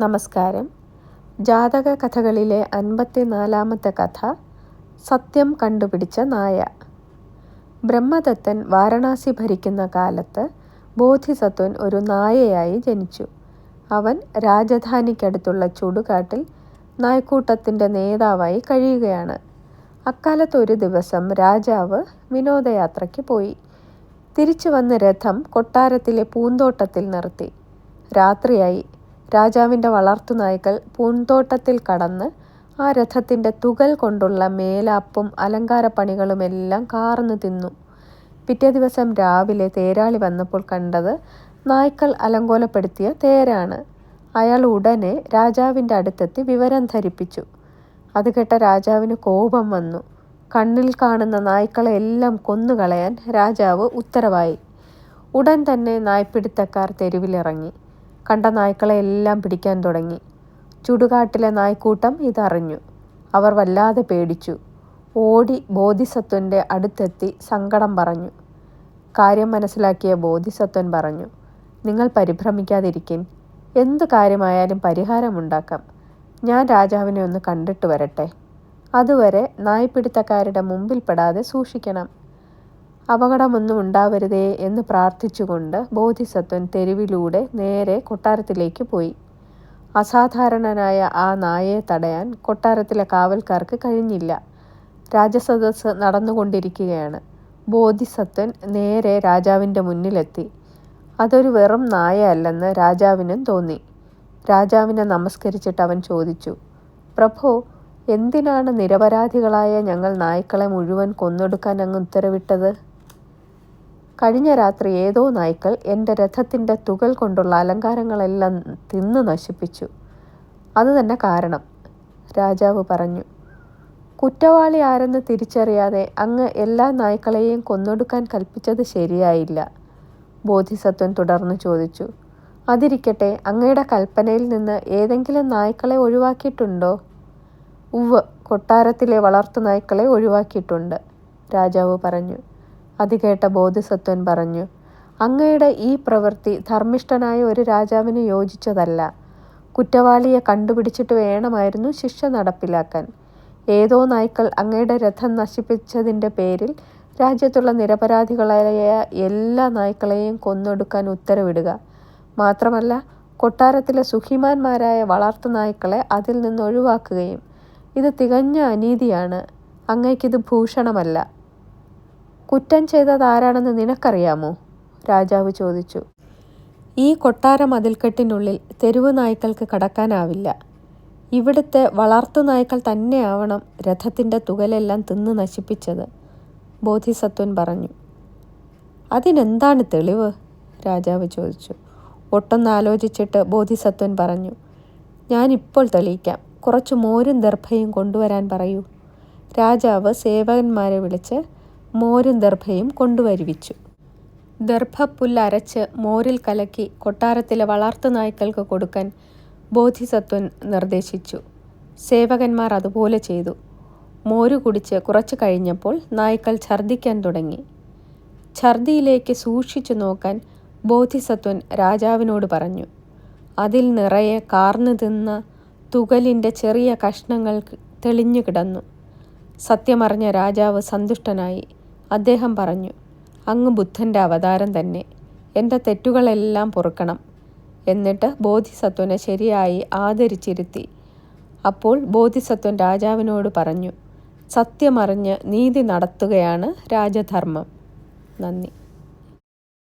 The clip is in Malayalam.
നമസ്കാരം. ജാതക കഥകളിലെ അൻപത്തിനാലാമത്തെ കഥ സത്യം കണ്ടുപിടിച്ച നായ. ബ്രഹ്മദത്തൻ വാരണാസി ഭരിക്കുന്ന കാലത്ത് ബോധിസത്വൻ ഒരു നായയായി ജനിച്ചു. അവൻ രാജധാനിക്കടുത്തുള്ള ചുടുകാട്ടിൽ നായ്ക്കൂട്ടത്തിന്റെ നേതാവായി കഴിയുകയാണ്. അക്കാലത്ത് ഒരു ദിവസം രാജാവ് വിനോദയാത്രയ്ക്ക് പോയി. തിരിച്ചു വന്ന രഥം കൊട്ടാരത്തിലെ പൂന്തോട്ടത്തിൽ നിർത്തി. രാത്രിയായി രാജാവിന്റെ വളർത്തുനായ്ക്കൾ പൂന്തോട്ടത്തിൽ കടന്ന് ആ രഥത്തിന്റെ തുകൽ കൊണ്ടുള്ള മേലാപ്പും അലങ്കാരപ്പണികളുമെല്ലാം കാർന്നു തിന്നു. പിറ്റേ ദിവസം രാവിലെ തേരാളി വന്നപ്പോൾ കണ്ടത് നായ്ക്കൾ അലങ്കോലപ്പെടുത്തിയ തേരാണ്. അയാൾ ഉടനെ രാജാവിന്റെ അടുത്തെത്തി വിവരം ധരിപ്പിച്ചു. അത് കേട്ട രാജാവിന് കോപം വന്നു. കണ്ണിൽ കാണുന്ന നായ്ക്കളെ എല്ലാം കൊന്നുകളയാൻ രാജാവ് ഉത്തരവായി. ഉടൻ തന്നെ നായ്പിടുത്തക്കാർ തെരുവിലിറങ്ങി. കണ്ട നായ്ക്കളെ എല്ലാം പിടിക്കാൻ തുടങ്ങി. ചുടുകാട്ടിലെ നായ്ക്കൂട്ടം ഇതറിഞ്ഞു. അവർ വല്ലാതെ പേടിച്ചു. ഓടി ബോധിസത്വന്റെ അടുത്തെത്തി സങ്കടം പറഞ്ഞു. കാര്യം മനസ്സിലാക്കിയ ബോധിസത്വൻ പറഞ്ഞു നിങ്ങൾ പരിഭ്രമിക്കാതിരിക്കിൻ. എന്തു കാര്യമായാലും പരിഹാരമുണ്ടാക്കാം. ഞാൻ രാജാവിനെ ഒന്ന് കണ്ടിട്ട് വരട്ടെ. അതുവരെ നായ്പിടുത്തക്കാരുടെ മുമ്പിൽപ്പെടാതെ സൂക്ഷിക്കണം. അപകടമൊന്നും ഉണ്ടാവരുതേ എന്ന് പ്രാർത്ഥിച്ചുകൊണ്ട് ബോധിസത്വൻ തെരുവിലൂടെ നേരെ കൊട്ടാരത്തിലേക്ക് പോയി. അസാധാരണനായ ആ നായയെ തടയാൻ കൊട്ടാരത്തിലെ കാവൽക്കാർക്ക് കഴിഞ്ഞില്ല. രാജസദസ് നടന്നുകൊണ്ടിരിക്കുകയാണ്. ബോധിസത്വൻ നേരെ രാജാവിന്റെ മുന്നിലെത്തി. അതൊരു വെറും നായ അല്ലെന്ന് രാജാവിനും തോന്നി. രാജാവിനെ നമസ്കരിച്ചിട്ട് അവൻ ചോദിച്ചു പ്രഭോ എന്തിനാണ് നിരപരാധികളായ ഞങ്ങൾ നായ്ക്കളെ മുഴുവൻ കൊന്നൊടുക്കാൻ അങ്ങ് ഉത്തരവിട്ടത്? കഴിഞ്ഞ രാത്രി ഏതോ നായ്ക്കൾ എന്റെ രഥത്തിന്റെ തുകൽ കൊണ്ടുള്ള അലങ്കാരങ്ങളെല്ലാം തിന്ന് നശിപ്പിച്ചു. അത് തന്നെ കാരണം രാജാവ് പറഞ്ഞു. കുറ്റവാളി ആരെന്ന് തിരിച്ചറിയാതെ അങ്ങ് എല്ലാ നായ്ക്കളെയും കൊന്നൊടുക്കാൻ കൽപ്പിച്ചത് ശരിയായില്ല ബോധിസത്വൻ തുടർന്ന് ചോദിച്ചു. അതിരിക്കട്ടെ അങ്ങയുടെ കൽപ്പനയിൽ നിന്ന് ഏതെങ്കിലും നായ്ക്കളെ ഒഴിവാക്കിയിട്ടുണ്ടോ? ഉവ് കൊട്ടാരത്തിലെ വളർത്തു നായ്ക്കളെ ഒഴിവാക്കിയിട്ടുണ്ട് രാജാവ് പറഞ്ഞു. അത് കേട്ട ബോധിസത്വൻ പറഞ്ഞു അങ്ങയുടെ ഈ പ്രവൃത്തി ധർമ്മിഷ്ഠനായ ഒരു രാജാവിന് യോജിച്ചതല്ല. കുറ്റവാളിയെ കണ്ടുപിടിച്ചിട്ട് വേണമായിരുന്നു ശിക്ഷ നടപ്പിലാക്കാൻ. ഏതോ നായ്ക്കൾ അങ്ങയുടെ രഥം നശിപ്പിച്ചതിന്റെ പേരിൽ രാജ്യത്തുള്ള നിരപരാധികളായ എല്ലാ നായ്ക്കളെയും കൊന്നൊടുക്കാൻ ഉത്തരവിടുക. മാത്രമല്ല കൊട്ടാരത്തിലെ സുഖിമാന്മാരായ വളർത്തു നായ്ക്കളെ അതിൽ നിന്ന് ഒഴിവാക്കുകയും ഇത് തികഞ്ഞ അനീതിയാണ്. അങ്ങയ്ക്കിത് ഭൂഷണമല്ല. കുറ്റം ചെയ്തത് ആരാണെന്ന് നിനക്കറിയാമോ? രാജാവ് ചോദിച്ചു. ഈ കൊട്ടാര മതിൽക്കെട്ടിനുള്ളിൽ തെരുവ് നായ്ക്കൾക്ക് കടക്കാനാവില്ല. ഇവിടുത്തെ വളർത്തു നായ്ക്കൾ തന്നെയാവണം രഥത്തിന്റെ തുകലെല്ലാം തിന്ന് നശിപ്പിച്ചത് ബോധിസത്വൻ പറഞ്ഞു. അതിനെന്താണ് തെളിവ്? രാജാവ് ചോദിച്ചു. ഒട്ടൊന്ന് ആലോചിച്ചിട്ട് ബോധിസത്വൻ പറഞ്ഞു. ഞാനിപ്പോൾ തെളിയിക്കാം. കുറച്ച് മോരും ദർഭയും കൊണ്ടുവരാൻ പറയൂ. രാജാവ് സേവകന്മാരെ വിളിച്ച് മോരും ദർഭയും കൊണ്ടുവരുവിച്ചു. ദർഭപ്പുല്ല് അരച്ച് മോരിൽ കലക്കി കൊട്ടാരത്തിലെ വളർത്തു നായ്ക്കൾക്ക് കൊടുക്കാൻ ബോധിസത്വൻ നിർദ്ദേശിച്ചു. സേവകന്മാർ അതുപോലെ ചെയ്തു. മോര് കുടിച്ച് കുറച്ചു കഴിഞ്ഞപ്പോൾ നായ്ക്കൾ ഛർദ്ദിക്കാൻ തുടങ്ങി. ഛർദിയിലേക്ക് സൂക്ഷിച്ചു നോക്കാൻ ബോധിസത്വൻ രാജാവിനോട് പറഞ്ഞു അതിൽ നിറയെ കാർന്നു തിന്ന തുകലിന്റെ ചെറിയ കഷ്ണങ്ങൾ തെളിഞ്ഞു കിടന്നു സത്യമറിഞ്ഞ രാജാവ് സന്തുഷ്ടനായി. അദ്ദേഹം പറഞ്ഞു അങ്ങ് ബുദ്ധന്റെ അവതാരം തന്നെ. എന്റെ തെറ്റുകളെല്ലാം പൊറുക്കണം എന്നിട്ട് ബോധിസത്വനെ ശരിയായി ആദരിച്ചിരുത്തി. അപ്പോൾ ബോധിസത്വൻ രാജാവിനോട് പറഞ്ഞു സത്യമറിഞ്ഞ് നീതി നടത്തുകയാണ് രാജധർമ്മം. നന്ദി.